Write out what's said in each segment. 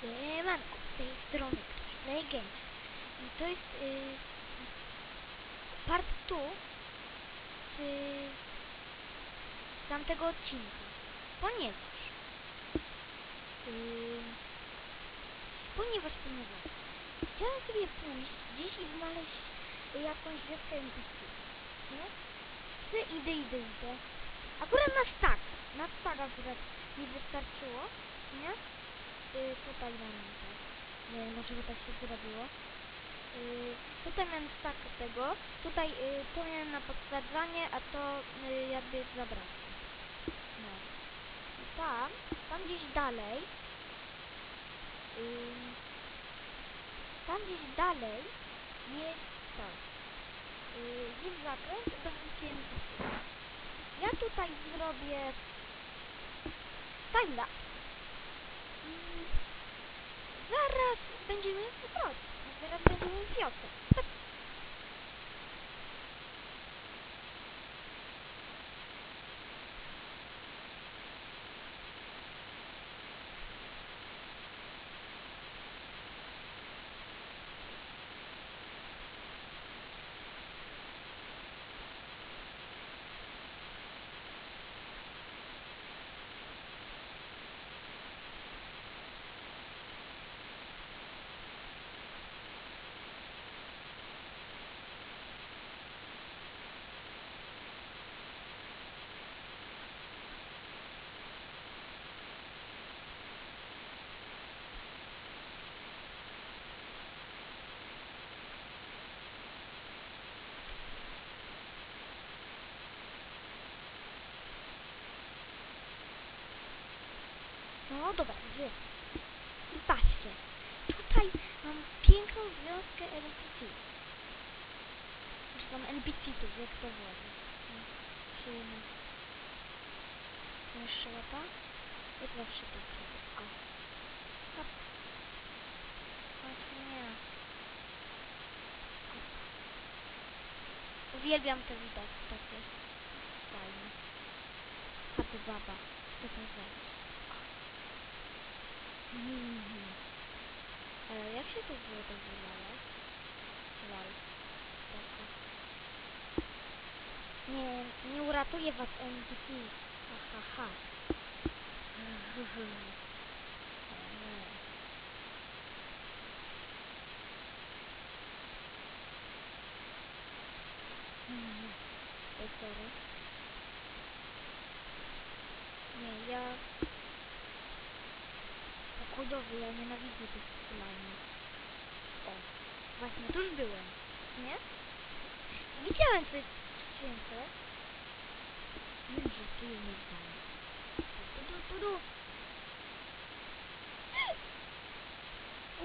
Siemanko, z tej strony Play Games. I to jest y, part 2 z, z tamtego odcinka. Ponieważ y, ponieważ, ponieważ chciałem sobie pójść gdzieś i znaleźć jakąś wioskę NPC. Nie? Ty idę, idę, idę. Akurat na stack. Na stack akurat mi wystarczyło. Nie? Y, tutaj mam tak. Nie wiem, dlaczego tak się zrobiło. Y, tutaj miałem stack tego. Tutaj y, to miałem na potwierdzanie, a to y, jakby zabrakło. No. I tam, tam gdzieś dalej. Y, tam gdzieś dalej jest tak. Y, jest zakręt do NPC. Ja tutaj zrobię timelapse. Zaraz będziemy wrot. Zaraz będziemy wiosę. Tak. No dobra. I patrzcie. Tutaj mam piękną wioskę NPC. Czy tam NPC-ów, jak to woli. Przyjemne. To Jeszcze łapa? Jak zawsze tak robię. O. Hop. Chodź nie. Hop. Uwielbiam te widoki takie. Fajne. Chaty baba. Chcę tam wejść. Mhm. Ale jak się to złoto wylało? Lol. Spoko. Nie, nie uratuje was NPC. Ha, ha, ha. Mhm. Sorry. Nie, ja pokojowy, ja nienawidzę tych slajmów. O, właśnie, tu już byłem, nie? Widziałem coś w skrzynce. Nie że tu nie znam. Tu, tu, tu, tu.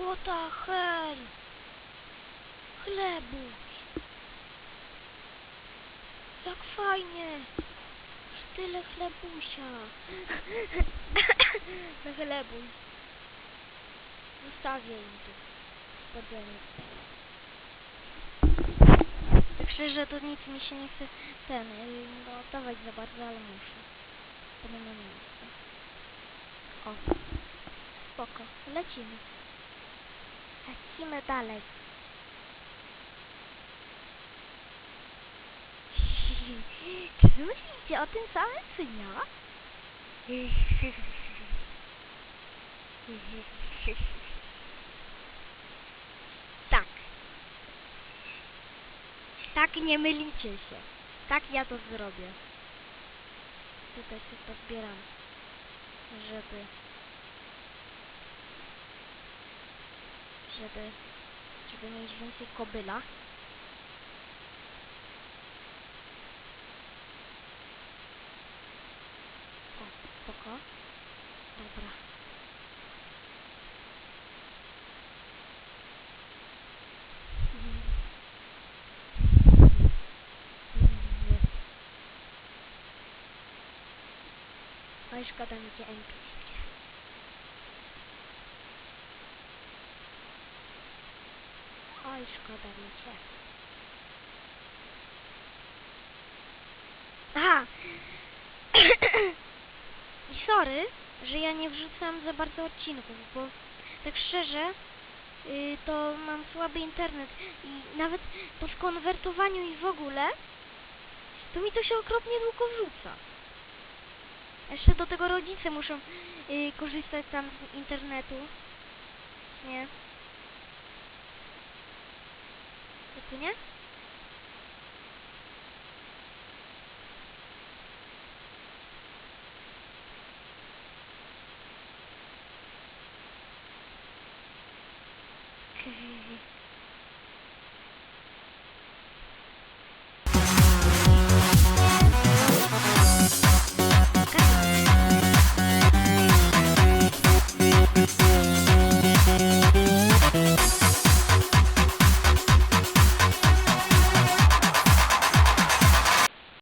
What the hell? Chlebuś. Jak fajnie. Już tyle chlebusia. Na chlebuś. Zostawię im tu. Spodzenie. Tak szczerze to nic mi się nie chce ten, no dawać za bardzo, ale muszę. To nie ma miejsca. O. Spoko. Lecimy. Lecimy dalej. Czy wy myślicie o tym samym, co ja? Tak. Tak, nie mylicie się. Tak ja to zrobię. Tutaj się pozbieram, żeby... Żeby... Żeby mieć więcej kobyla. O, spoko. Dobra. Oj, szkoda mi cię NPC. Oj, szkoda mi cię. Aha! I sorry, że ja nie wrzucam za bardzo odcinków, bo tak szczerze, y, to mam słaby internet i nawet po skonwertowaniu i w ogóle, to mi to się okropnie długo wrzuca. Jeszcze do tego rodzice muszą y, korzystać tam z internetu. Nie? To nie? Okej.